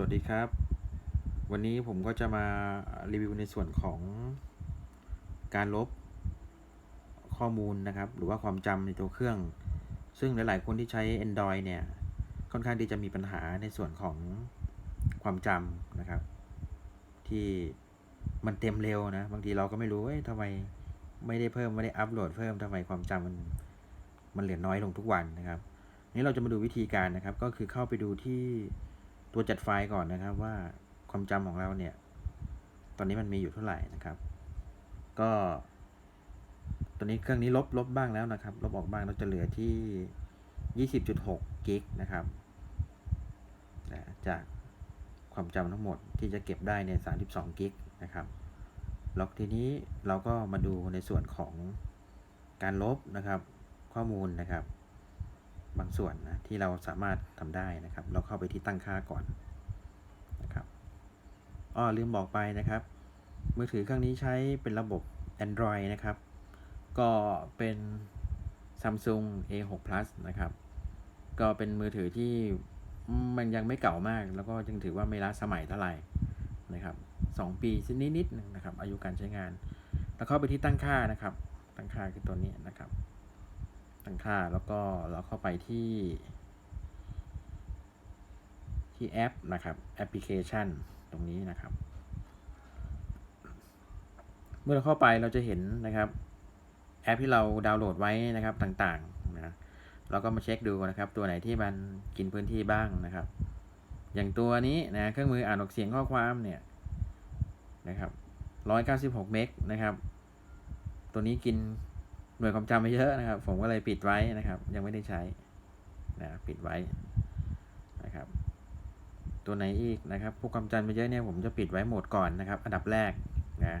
สวัสดีครับ วันนี้ผมก็จะมารีวิวในส่วนของการลบข้อมูลนะครับ หรือว่าความจำในตัวเครื่อง ซึ่งหลายๆคนที่ใช้ Android เนี่ย ค่อนข้างที่จะมีปัญหาในส่วนของความจำนะครับ ที่มันเต็มเร็วนะ บางทีเราก็ไม่รู้เอ้ยทำไมไม่ได้เพิ่มไม่ได้อัปโหลดเพิ่มทำไมความจำมันมันเหลือน้อยลงทุกวันนะครับนี้เราจะมาดูวิธีการนะครับ ก็คือเข้าไปดูที่ ตัวจัดไฟล์ก่อนนะครับว่าความจำของเราเนี่ย ตอนนี้มันมีอยู่เท่าไหร่นะครับ ก็ตอนนี้เครื่องนี้ลบลบบ้างแล้วนะครับ ลบออกบ้างเราจะเหลือที่ 20.6กิกนะครับนะจากความจำทั้งหมดที่จะเก็บได้เนี่ย32กิกนะครับแล้วทีนี้เราก็มาดูในส่วนของการลบนะครับ ข้อมูลนะครับ บางส่วนนะที่เราสามารถทำได้นะครับ เราเข้าไปที่ตั้งค่าก่อนนะครับอ้อลืมบอกไปนะครับ มือถือเครื่องนี้ใช้เป็นระบบ Android นะครับ ก็เป็น Samsung A6 Plus นะครับ ก็เป็นมือถือที่มันยังไม่เก่ามาก แล้วก็ยังถือว่าไม่ล้าสมัยเท่าไหร่นะครับสองปีนิดนิดนึงนะครับ อายุการใช้งาน แล้วเข้าไปที่ตั้งค่านะครับ ตั้งค่าคือตัวนี้นะครับ ตั้งค่าแล้วก็เราเข้าไปที่ ที่แอปนะครับแอปพลิเคชันตรงนี้นะครับ เมื่อเราเข้าไปเราจะเห็นนะครับแอปที่เราดาวน์โหลดไว้นะครับต่างๆนะเราก็มาเช็คดูนะครับ ตัวไหนที่มันกินพื้นที่บ้างนะครับ อย่างตัวนี้นะเครื่องมืออ่านออกเสียงข้อความเนี่ยนะครับ196 เมกนะครับ ตัวนี้กิน หน่วยความจำไปเยอะนะครับ ผมก็เลยปิดไว้นะครับ ยังไม่ได้ใช้นะปิดไว้นะครับ ตัวไหนอีกนะครับพวกความจำไปเยอะเนี่ยผมจะปิดไว้โหมดก่อนนะครับ อันดับแรกนะ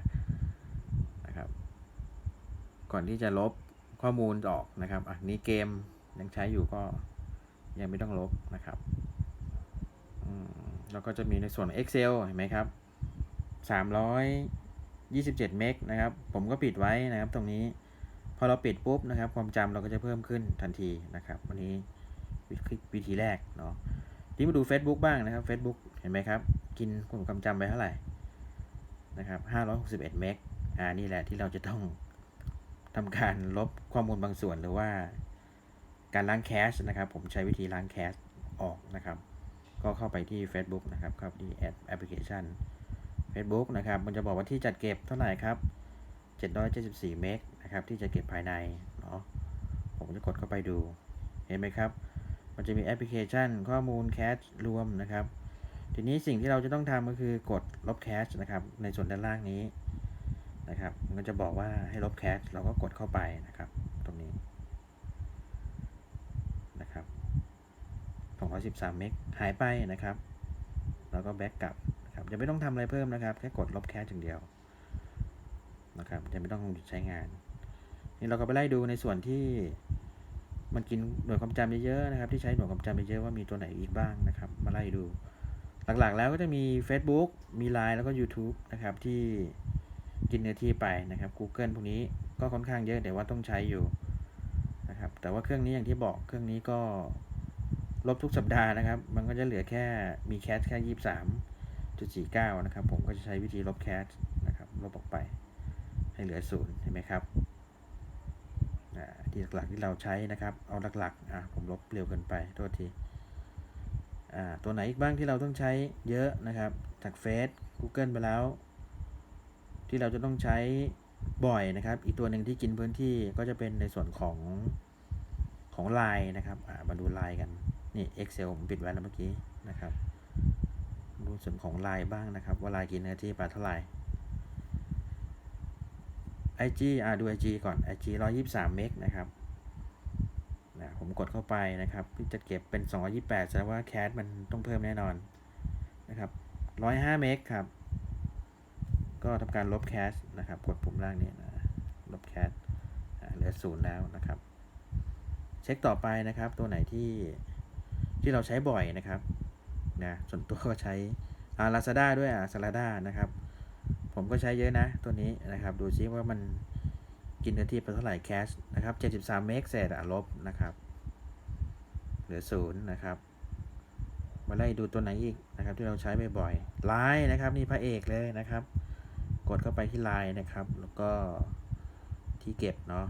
นะครับ ก่อนที่จะลบข้อมูลออกนะครับอะนี้เกมยังใช้อยู่ก็ยังไม่ต้องลบนะครับแล้วก็จะมีในส่วน Excel เห็นไหมครับ 327 เมกนะครับ ผมก็ปิดไว้นะครับตรงนี้ พอเราปิดปุ๊บนะครับ ความจำเราก็จะเพิ่มขึ้นทันทีนะครับ วันนี้วิธีแรกเนาะที่มาดู Facebook บ้างนะครับ Facebook เห็นไหมครับ กินความจำไปเท่าไหร่นะครับ561เมกอ่านี่แหละที่เราจะต้องทำการลบข้อมูลบางส่วนหรือว่าการล้างแคชนะครับ ผมใช้วิธีล้างแคชออกนะครับ ก็เข้าไปที่ Facebook นะครับเข้าที่แอปแอปพลิเคชัน Facebook นะครับ มันจะบอกว่าที่จัดเก็บเท่าไหร่ครับ774เมก นะครับ ที่จะเก็บภายในเนาะผมจะกดเข้าไปดู เห็นไหมครับ มันจะมีแอปพลิเคชัน ข้อมูลแคชรวมนะครับ ทีนี้สิ่งที่เราจะต้องทำก็คือกดลบแคชนะครับ ในส่วนด้านล่างนี้นะครับ มันจะบอกว่าให้ลบแคชเราก็กดเข้าไปนะครับ ตรงนี้นะครับ213เมกหายไปนะครับ แล้วก็แบ็กกลับนะครับจะไม่ต้องทำอะไรเพิ่มนะครับ แค่กดลบแคชอย่างเดียวนะครับ จะไม่ต้องหยุดใช้งาน นี่เราก็ไปไล่ดูในส่วนที่มันกินหน่วยความจำเยอะๆนะครับ ที่ใช้หน่วยความจำเยอะว่ามีตัวไหนอีกบ้างนะครับ มาไล่ดู หลักๆแล้วก็จะมี Facebook มี Line แล้วก็ YouTube นะครับที่กินเนื้อที่ไปนะครับ Google พวกนี้ก็ค่อนข้างเยอะแต่ว่าต้องใช้อยู่นะครับแต่ว่าเครื่องนี้อย่างที่บอกเครื่องนี้ก็ลบทุกสัปดาห์นะครับ มันก็จะเหลือแค่มีแคชแค่23.49นะครับ ผมก็จะใช้วิธีลบแคชนะครับลบออกไปให้เหลือศูนย์เห็นไหมครับ ที่หลักๆที่เราใช้นะครับ เอาหลักๆอะผมลบเร็วเกินไปโทษทีอ่าตัวไหนอีกบ้างที่เราต้องใช้เยอะนะครับ จากเฟซ Google ไปแล้ว ที่เราจะต้องใช้บ่อยนะครับ อีกตัวหนึ่งที่กินพื้นที่ก็จะเป็นในส่วนของของ Line นะครับมาดู Line กัน นี่ Excel ผมปิดไว้แล้วเมื่อกี้นะครับ ดูส่วนของ Line บ้างนะครับ ว่า Line กินเนื้อที่ไปเท่าไหร่ IG อ่าดู IG ก่อน IG 123 เมกนะครับนะผมกดเข้าไปนะครับจะเก็บเป็น 228แสดงว่าแคชมันต้องเพิ่มแน่นอนนะครับ105 เมกครับ ก็ทำการลบแคชนะครับ กดปุ่มล่างนี้นะลบแคชเหลือศูนย์แล้วนะครับ เช็คต่อไปนะครับ ตัวไหนที่ที่เราใช้บ่อยนะครับนะส่วนตัวก็ใช้อาลาซาด้าด้วยอ่าซาลาด้านะครับ ผมก็ใช้เยอะนะตัวนี้นะครับ ดูซิว่ามันกินเนื้อที่ไปเท่าไหร่แคชนะครับ 73 เมกเศษลบนะครับ เหลือศูนย์นะครับ มาไล่ดูตัวไหนอีกนะครับ ที่เราใช้บ่อยๆไลน์นะครับ นี่พระเอกเลยนะครับ กดเข้าไปที่ไลน์นะครับ แล้วก็ที่เก็บเนาะ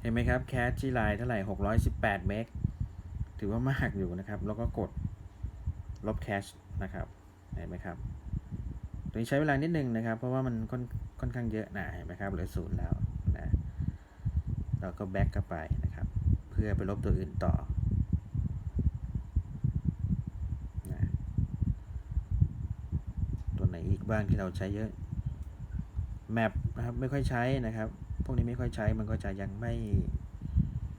เห็นไหมครับแคชที่ไลน์เท่าไหร่ 618 เมกถือว่ามากอยู่นะครับ แล้วก็กดลบแคชนะครับ เห็นไหมครับ ตัวนี้ใช้เวลานิดนึงนะครับ เพราะว่ามันค่อนค่อนข้างเยอะนะเห็นไหมครับเหลือศูนย์แล้วนะเราก็แบ็กเข้าไปนะครับ เพื่อไปลบตัวอื่นต่อนะตัวไหนอีกบ้างที่เราใช้เยอะแมปนะครับไม่ค่อยใช้นะครับ พวกนี้ไม่ค่อยใช้มันก็จะยังไม่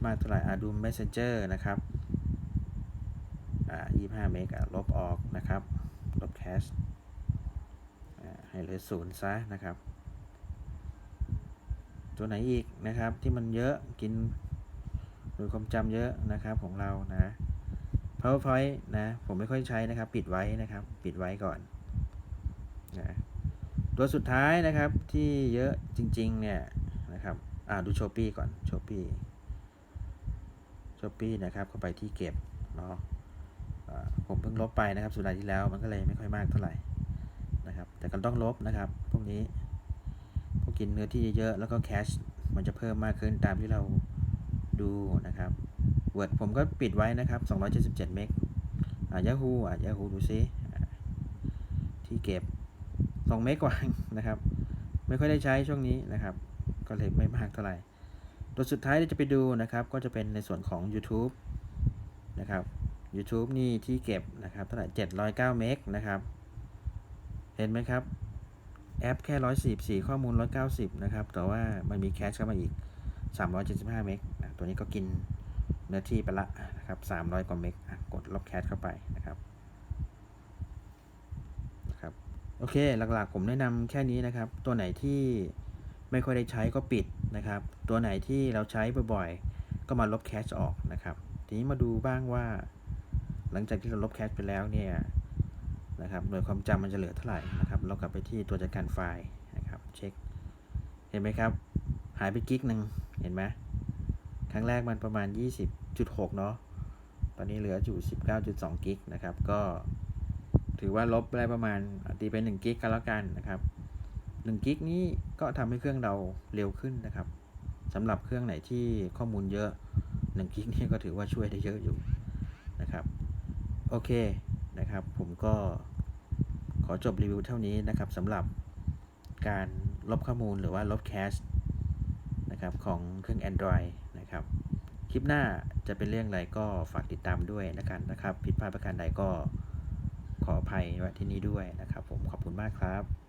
มากเท่าไหร่อาดู Messenger นะครับอ่า25 เมกะลบออกนะครับ ลบแคช ให้เหลือศูนย์ซะนะครับ ตัวไหนอีกนะครับที่มันเยอะกินโดยความจำเยอะนะครับของเรานะ PowerPoint นะ ผมไม่ค่อยใช้นะครับ ปิดไว้นะครับ ปิดไว้ก่อนนะตัวสุดท้ายนะครับที่เยอะจริง ๆ เนี่ยนะครับอ่าดูโชปี้ก่อนโชปี้โชปี้นะครับเข้าไปที่เก็บเนาะผมเพิ่งลบไปนะครับ สุดท้ายที่แล้วมันก็เลยไม่ค่อยมากเท่าไหร่ นะครับ แต่ก็ต้องลบนะครับ พวกนี้ พวกกินเนื้อที่เยอะๆ แล้วก็แคชมันจะเพิ่มมากขึ้นตามที่เราดูนะครับ Word ผมก็ปิดไว้นะครับ 277 เมกอ่า Yahoo อ่า Yahoo ดูซิอ่ที่เก็บ 2 เมกกว่านะครับ ไม่ค่อยได้ใช้ช่วงนี้นะครับ ก็เลยไม่มากเท่าไหร่ ตัวสุดท้ายที่จะไปดูนะครับ ก็จะเป็นในส่วนของ YouTube นะครับ YouTube นี่ที่เก็บนะครับเท่าไหร่709 เมกนะครับ เห็นไหมครับ แอปแค่144ข้อมูล190นะครับ แต่ว่ามันมีแคชเข้ามาอีก375เมกตัวนี้ก็กินเนื้อที่ไปละนะครับ300กว่าเมกกดลบแคชเข้าไปนะครับนะครับ โอเค หลักๆผมแนะนำแค่นี้นะครับ ตัวไหนที่ไม่ค่อยได้ใช้ก็ปิดนะครับ ตัวไหนที่เราใช้บ่อยๆ ก็มาลบแคชออกนะครับ ทีนี้มาดูบ้างว่า หลังจากที่เราลบแคชไปแล้วเนี่ย นะครับหน่วยความจำมันจะเหลือเท่าไหร่นะครับ เรากลับไปที่ตัวจัดการไฟล์นะครับ เช็ค เห็นไหมครับ หายไปกิกหนึ่งเห็นไหมครั้งแรกมันประมาณ 20.6 เนาะ ตอนนี้เหลืออยู่ 19.2 กิกนะครับ ก็ถือว่าลบได้ประมาณตีเป็น1กิกกันแล้วกันนะครับ1กิกนี้ก็ทำให้เครื่องเราเร็วขึ้นนะครับสำหรับเครื่องไหนที่ข้อมูลเยอะ1กิกนี่ก็ถือว่าช่วยได้เยอะอยู่นะครับ โอเคนะครับ ก็ขอจบรีวิวเท่านี้นะครับสำหรับการลบข้อมูลหรือว่าลบแคชนะครับของเครื่อง Android นะครับ คลิปหน้าจะเป็นเรื่องอะไรก็ฝากติดตามด้วยนะครับนะครับ ผิดพลาดประการใดก็ขออภัยไว้ที่นี้ด้วยนะครับ ผมขอบคุณมากครับ